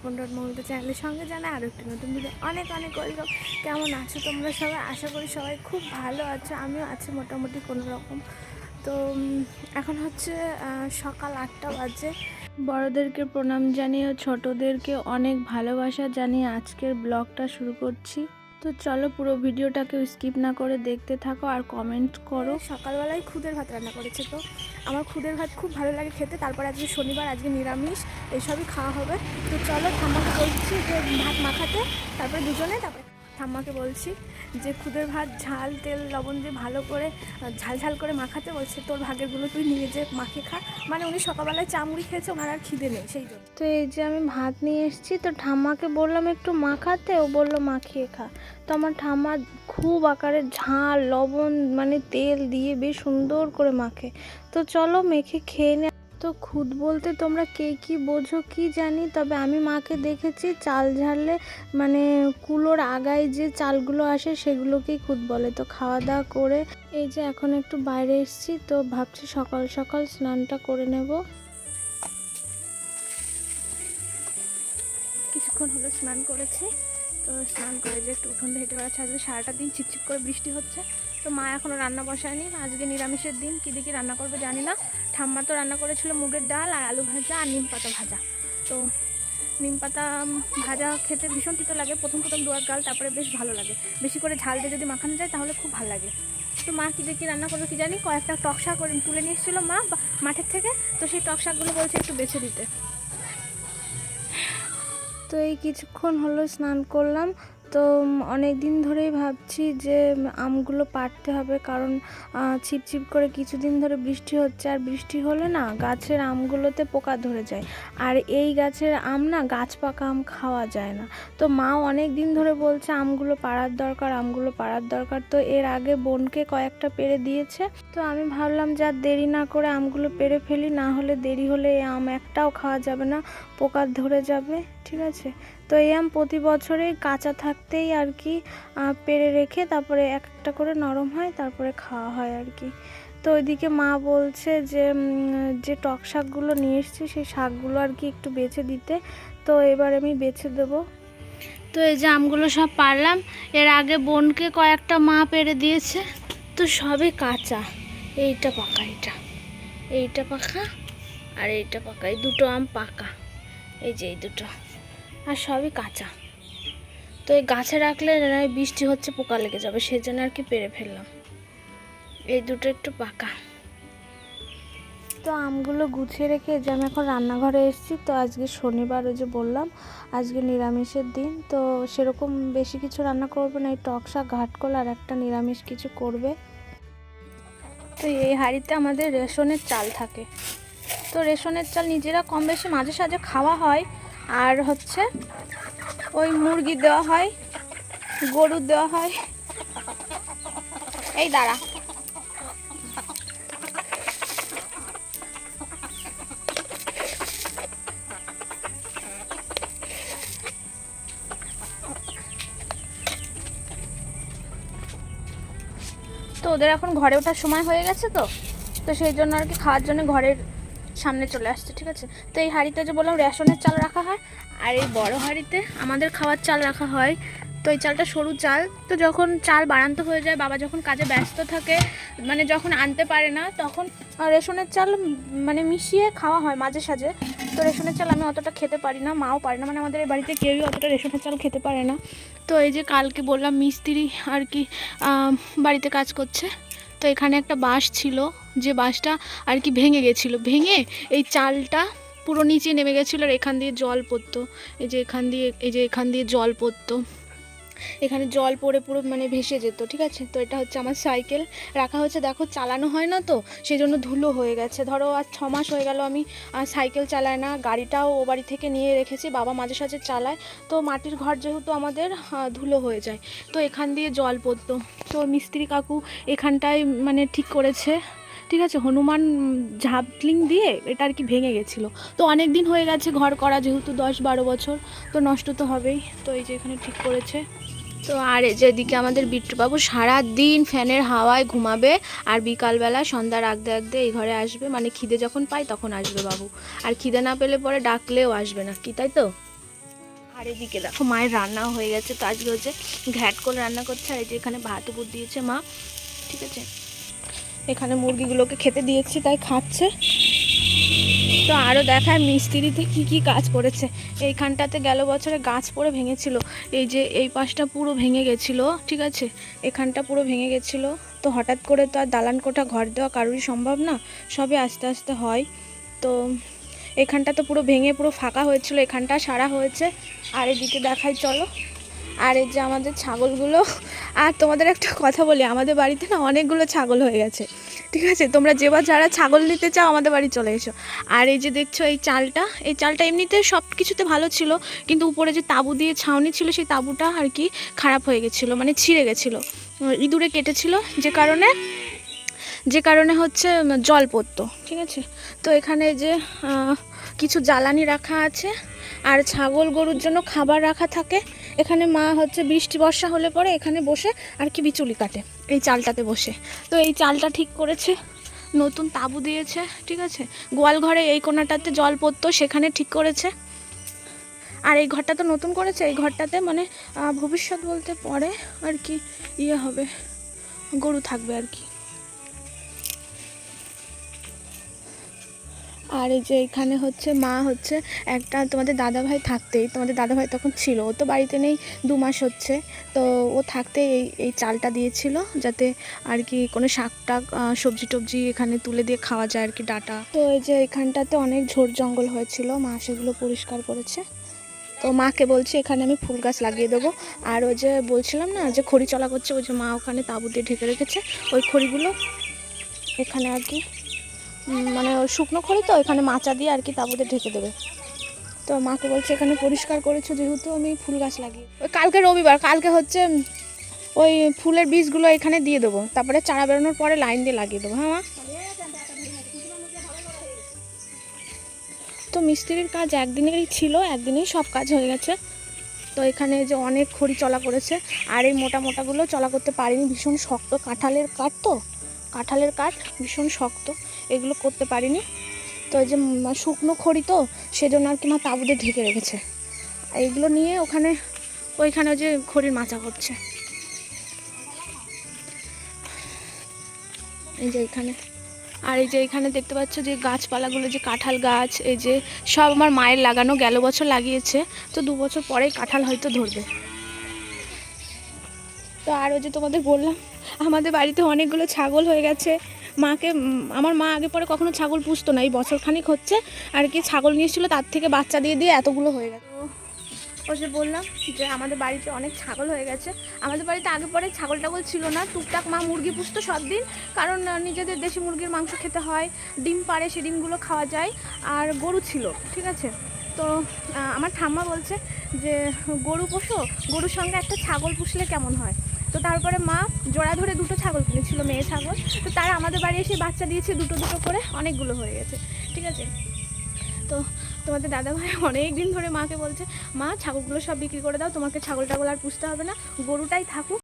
Swapan dot Momita চ্যানেলের সঙ্গে জানাই আরও একটি নতুন ভিডিও অনেক অনেক ওয়েলকাম। কেমন আছো তোমরা সবাই? আশা করি সবাই খুব ভালো আছো। আমিও আছি মোটামুটি কোনো রকম। তো এখন হচ্ছে সকাল আটটা বাজে। বড়দেরকে প্রণাম জানিয়ে ছোটোদেরকে অনেক ভালোবাসা জানিয়ে আজকের ব্লগটা শুরু করছি। তো চলো পুরো ভিডিওটাকে স্কিপ না করে দেখতে থাকো আর কমেন্ট করো। সকালবেলায় খুদের ভাত রান্না করেছে তো। আমার খুদের ভাত খুব ভালো লাগে খেতে, তারপর আজকে শনিবার, আজকে নিরামিষ, এসবই খাওয়া হবে। তো চলো ঠাম্মাকে বলছি যে ভাত মাখাতে, তারপরে দুজনে, তারপরে ঠাম্মাকে বলছি যে খুদের ভাত, ঝাল, তেল, লবণ দিয়ে ভালো করে ঝাল ঝাল করে মাখাতে বলছে, তোর ভাগেরগুলো তুই নিয়ে যে মাখিয়ে খা। মানে উনি সকালবেলায় চামড়ি খেয়েছে, ওনার আর খিদে নেই সেই জন্য। তো এই যে আমি ভাত নিয়ে এসেছি, তো ঠাম্মাকে বললাম একটু মাখাতে, ও বলল মাখিয়ে খা। তো আমার ঠাম্মা খুব আকারে ঝাল, লবণ মানে তেল দিয়ে বেশ সুন্দর করে মাখে। তো চলো মেখে খেয়ে তো খুদ বলতে তোমরা কে কি বোঝো কি জানি, তবে আমি মাকে দেখেছি চাল ঝাড়লে মানে কুলোর আগায় যে চালগুলো আসে সেগুলোকেই খুদ বলে। তো খাওয়া দাওয়া করে এই যে এখন একটু বাইরে এসেছি, তো ভাবছি সকাল সকাল স্নানটা করে নেব। কিছুক্ষণ হলো স্নান করেছি, তো স্নান করে যে একটু উঠোন হেঁটে বেড়াচ্ছে আজকে সারাটা দিন ছিপছিপ করে বৃষ্টি হচ্ছে। তো মা এখনও রান্না বসায়নি। আজকে নিরামিষের দিন, কী দিয়ে কী রান্না করবে জানি না। ঠাম্মা তো রান্না করেছিল মুগের ডাল আর আলু ভাজা আর নিম পাতা ভাজা। তো নিম পাতা ভাজা খেতে ভীষণ তিতো লাগে। প্রথম প্রথম দু এক গাল, তারপরে বেশ ভালো লাগে। বেশি করে ঝাল দিয়ে যদি মাখানো যায়, তাহলে খুব ভালো লাগে। তো মা কী কী রান্না করবে কি জানি? কয়েকটা টক শাক তুলে নিয়ে এসেছিল মা মাঠের থেকে। তো সেই টক শাকগুলো বলছে একটু বেছে দিতে। তো এই কিছুক্ষণ হলো স্নান করলাম। তো অনেক দিন ধরেই ভাবছি যে আমগুলো পাড়তে হবে কারণ ছিপছিপ করে কিছুদিন ধরে বৃষ্টি হচ্ছে। আর বৃষ্টি হলে না গাছের আমগুলোতে পোকা ধরে যায়। আর এই গাছের আম না গাছ পাকা আম খাওয়া যায় না। তো মাও অনেক দিন ধরে বলছে আমগুলো পাড়ার দরকার, আমগুলো পাড়ার দরকার। তো এর আগে বোনকে কয়েকটা পেরে দিয়েছে। তো আমি ভাবলাম যা দেরি না করে আমগুলো পেরে ফেলি, না হলে দেরি হলে এই আম একটাও খাওয়া যাবে না। পোকা ধরে যাবে, ঠিক আছে? তো এই আম প্রতি বছরেই কাঁচা থাকতেই আর কি পেরে রেখে তারপরে এক একটা করে নরম হয়, তারপরে খাওয়া হয় আর কি। তো ওইদিকে মা বলছে যে যে টক শাকগুলো নিয়ে এসেছি, সেই শাকগুলো আর কি একটু বেছে দিতে। তো এবার আমি বেছে দেবো। তো এই যে আমগুলো সব পারলাম, এর আগে বোনকে কয়েকটা মা পেরে দিয়েছে। তো সবই কাঁচা। এইটা পাকা এটা এইটা পাকা আর এইটা পাকা, এই দুটো আম পাকা। এই যে এই দুটো। আর সবই কাঁচা। তো এই গাছে রাখলে বৃষ্টি হচ্ছে, পোকা লেগে যাবে সেই জন্য আর কি পেরে ফেললাম। এই দুটো একটু পাকা। তো আমগুলো গুছিয়ে রেখে যে আমি এখন রান্নাঘরে এসেছি, তো আজকে শনিবার ওই যে বললাম, আজকে নিরামিষের দিন, তো সেরকম বেশি কিছু রান্না করবে না, এই টক শাক, ঘাটকল আর একটা নিরামিষ কিছু করবে। তো এই হাঁড়িতে আমাদের রেশনের চাল থাকে। তো রেশনের চাল নিজেরা কম বেশি মাঝে সাঝে খাওয়া হয়। আর হচ্ছে ওই মুরগি দেওয়া হয়, গরু দেওয়া হয়। এই দাঁড়া। তো ওদের এখন ঘরে ওঠার সময় হয়ে গেছে তো? তো সেই জন্য আর কি খাওয়ার জন্য ঘরের সামনে চলে আসছে, ঠিক আছে? তো এই হাঁড়িতে যে বললাম, রেশনের চাল রাখা হয়, আর এই বড় হাঁড়িতে আমাদের খাওয়ার চাল রাখা হয়। তো এই চালটা সরু চাল, তো যখন চাল বাড়ান্ত হয়ে যায়, বাবা যখন কাজে ব্যস্ত থাকে মানে যখন আনতে পারে না, তখন রেশনের চাল মানে মিশিয়ে খাওয়া হয় মাঝে সাঝে। তো রেশনের চাল আমি অতটা খেতে পারি না, মাও পারে না মানে আমাদের এই বাড়িতে কেউই অতটা রেশনের চাল খেতে পারে না। তো এই যে কালকে বললাম, মিস্ত্রি আর কি বাড়িতে কাজ করছে। তো এখানে একটা বাঁশ ছিল, যে বাঁশটা আর কি ভেঙে গেছিল। ভেঙে এই চালটা পুরো নিচে নেমে গেছিল আর এখান দিয়ে জল পড়তো। এই যে এখান দিয়ে, এই যে এখান দিয়ে জল পড়তো। এখানে জল পড়ে পুরো মানে ভেসে যেত, ঠিক আছে? তো এটা হচ্ছে আমার সাইকেল রাখা হচ্ছে দেখো চালানো হয় না তো? সেই জন্য ধুলো হয়ে গেছে। ধরো আর ছ মাস হয়ে গেল আমি সাইকেল চালাই না। গাড়িটাও ও বাড়ি থেকে নিয়ে রেখেছি, বাবা মাঝে সাঝে চালায়। তো মাটির ঘর যেহেতু আমাদের ধুলো হয়ে যায়, তো এখান দিয়ে জল পড়তো। তো মিস্ত্রি কাকু এখানটায় মানে ঠিক করেছে। ঠিক আছে, হনুমান ঝাপলিং দিয়ে এটা আর কি ভেঙে গেছিল। তো অনেক দিন হয়ে গেছে ঘর করা, যেহেতু দশ বারো বছর, তো নষ্ট তো হবেই। তো এই যে এখানে ঠিক করেছে। তো আর যেদিকে আমাদের বিট্টুবাবু সারা দিন ফ্যানের হাওয়ায় ঘুমাবে আর বিকালবেলা সন্ধ্যা রাখতে রাখতে এই ঘরে আসবে। মানে খিদে যখন পায় তখন আসবে বাবু। আর খিদে না পেলে পরে ডাকলেও আসবে না। কি, তাই তো? আর এদিকে দেখো মায়ের রান্না হয়ে গেছে। তো আজকে হচ্ছে ঘ্যাট করে রান্না করছে। আর এই যে এখানে ভাত উপর দিয়েছে মা। ঠিক আছে? এখানে মুরগিগুলোকে খেতে দিয়েছি, তাই খাচ্ছে। তো আরও দেখায় মিস্ত্রিতে কি কি কাজ করেছে। এইখানটাতে গেল বছরে গাছ পড়ে ভেঙেছিল। এই যে এই পাশটা পুরো ভেঙে গেছিল, ঠিক আছে? এখানটা পুরো ভেঙে গেছিল। তো হঠাৎ করে তো আর দালান কোঠা ঘর দেওয়া কারোরই সম্ভব না, সবই আস্তে আস্তে হয়। তো এখানটা তো পুরো ভেঙে পুরো ফাঁকা হয়েছিল, এখানটা সারা হয়েছে। আর এদিকে দেখাই চলো। আর এই যে আমাদের ছাগলগুলো, আর তোমাদের একটা কথা বলি, আমাদের বাড়িতে না অনেকগুলো ছাগল হয়ে গেছে। ঠিক আছে? তোমরা যেবার যারা ছাগল নিতে চাও, আমাদের বাড়ি চলে এসো। আর এই যে দেখছ, এই চালটা এই চালটা এমনিতে সব কিছুতে ভালো ছিল, কিন্তু উপরে যে তাবু দিয়ে ছাউনি ছিল, সেই তাবুটা আর কি খারাপ হয়ে গেছিল মানে ছিঁড়ে গেছিল। ইঁদুরে কেটেছিল, যে কারণে যে কারণে হচ্ছে জল পড়তো, ঠিক আছে? তো এখানে যে কিছু জ্বালানি রাখা আছে, আর ছাগল গরুর জন্য খাবার রাখা থাকে এখানে মা হচ্ছে বৃষ্টি, বর্ষা হলে পরে এখানে বসে আর কি বিচুলি কাটে, এই চালটাতে বসে। তো এই চালটা ঠিক করেছে, নতুন তাবু দিয়েছে, ঠিক আছে? গোয়াল ঘরে এই কোনাটাতে জল পড়তো, সেখানে ঠিক করেছে। আর এই ঘরটা তো নতুন করেছে, এই ঘরটাতে মানে ভবিষ্যৎ বলতে পরে আর কি ইয়ে হবে, গরু থাকবে আর কি। আর এই যে এখানে হচ্ছে মা হচ্ছে একটা তোমাদের দাদাভাই থাকতেই, তোমাদের দাদাভাই তখন ছিল, ও তো বাড়িতে নেই দু মাস হচ্ছে, তো ও থাকতে এই এই চালটা দিয়েছিল যাতে আর কি কোনো শাক টাক সবজি টবজি এখানে তুলে দিয়ে খাওয়া যায় আর কি ডাটা। তো এই যে এখানটাতে অনেক ঝোড় জঙ্গল হয়েছিল, মা সেগুলো পরিষ্কার করেছে। তো মাকে বলছি এখানে আমি ফুল গাছ লাগিয়ে দেবো। আর ওই যে বলছিলাম না যে খড়ি চলা করছে, ওই যে মা ওখানে তাঁবু দিয়ে ঢেকে রেখেছে, ওই খড়িগুলো এখানে আর কি মানে ওই শুকনো খড়ি তো এখানে মাচা দিয়ে আর কি তাঁবুতে ঢেকে দেবে। তো মাকে বলছে এখানে পরিষ্কার করেছ যেহেতু আমি ফুল গাছ লাগিয়ে। ওই কালকে রবিবার, কালকে হচ্ছে ওই ফুলের বীজগুলো এখানে দিয়ে দেবো। তারপরে চারা বেরোনোর পরে লাইন দিয়ে লাগিয়ে দেবো হ্যাঁ তো মিস্ত্রির কাজ একদিনেরই ছিল, একদিনেই সব কাজ হয়ে গেছে। তো এখানে যে অনেক খড়ি চলা করেছে, আর এই মোটা মোটাগুলো চলা করতে পারিনি, ভীষণ শক্ত কাঁঠালের কাঠ তো। কাঁঠালের কাঠ ভীষণ শক্ত, এগুলো করতে পারিনি। তো যে শুকনো খড়ি তো, সেজন্য আর কি মা তাঁবুতে ঢেকে রেখেছে। এগুলো নিয়ে ওখানে, ওইখানে ওই যে খড়ির মাচা করছে। এই যে এখানে আর এই যে এখানে দেখতে পাচ্ছ যে গাছপালাগুলো, যে কাঁঠাল গাছ, এই যে সব আমার মায়ের লাগানো, গেল বছর লাগিয়েছে। তো দু বছর পরেই কাঁঠাল হয়তো ধরবে। তো আর ওই যে তোমাদের বললাম, আমাদের বাড়িতে অনেকগুলো ছাগল হয়ে গেছে। মাকে আমার মা আগে পরে কখনো ছাগল পুষতো না, এই বছর খানিক হচ্ছে। আর কি ছাগল নিয়ে এসেছিল, তার থেকে বাচ্চা দিয়ে দিয়ে এতগুলো হয়ে গেছে। ওই যে বললাম যে আমাদের বাড়িতে অনেক ছাগল হয়ে গেছে। আমাদের বাড়িতে আগে পরে ছাগল টাগল ছিল না, টুকটাক মা মুরগি পুষতো সব দিন। কারণ নিজেদের দেশি মুরগির মাংস খেতে হয়, ডিম পাড়ে সে ডিমগুলো খাওয়া যায়, আর গরু ছিল, ঠিক আছে? তো আমার ঠাম্মা বলছে যে, গরু পোষো, গরুর সঙ্গে একটা ছাগল পুষলে কেমন হয়? তো তারপরে মা জোড়া ধরে দুটো ছাগল কিনেছিল, মেয়ে ছাগল। তো তারা আমাদের বাড়ি এসে বাচ্চা দিয়েছে দুটো দুটো করে, অনেকগুলো হয়ে গেছে, ঠিক আছে? তো তোমাদের দাদাভাই অনেক দিন ধরে মাকে বলছে, মা, ছাগলগুলো সব বিক্রি করে দাও, তোমাকে ছাগল টাগল আর পুষতে হবে না, গরুটাই থাকুক।